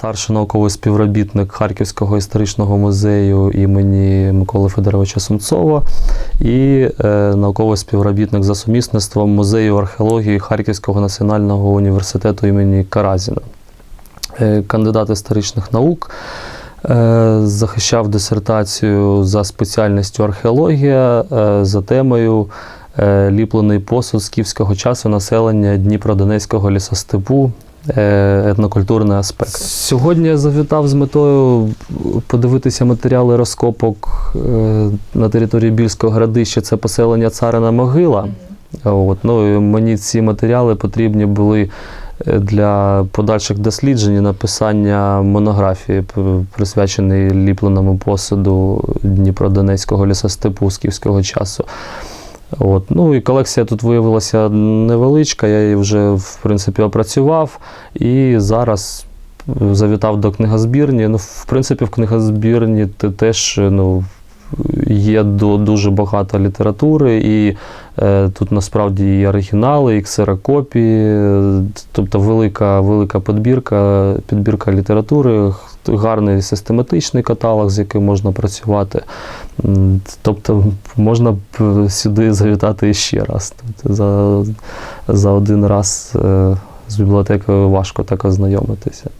старший науковий співробітник Харківського історичного музею імені Миколи Федоровича Сумцова і е, науковий співробітник за сумісництвом музею археології Харківського національного університету імені Каразіна. Е, кандидат історичних наук. Е, Захищав дисертацію за спеціальністю археологія за темою ліплений посуд скіфського часу населення Дніпродонецького лісостепу. Е, Етнокультурний аспект. Сьогодні я завітав з метою подивитися матеріали розкопок е, на території Більського градища. Це поселення Царина Могила. От, ну, і мені ці матеріали потрібні були е, для подальших досліджень і написання монографії, присвяченої ліпленому посуду Дніпродонецького лісостепу скіфського часу. От. Ну і колекція тут виявилася невеличка, я її вже в принципі опрацював і зараз завітав до книгозбірні. Ну, в принципі, в книгозбірні те- теж ну, є дуже багато літератури, і е, тут насправді і оригінали, і ксерокопії, е, тобто велика, велика підбірка, підбірка літератури, гарний систематичний каталог, з яким можна працювати. Тобто можна сюди завітати ще раз. Тобто за, за один раз е, з бібліотекою важко так ознайомитися.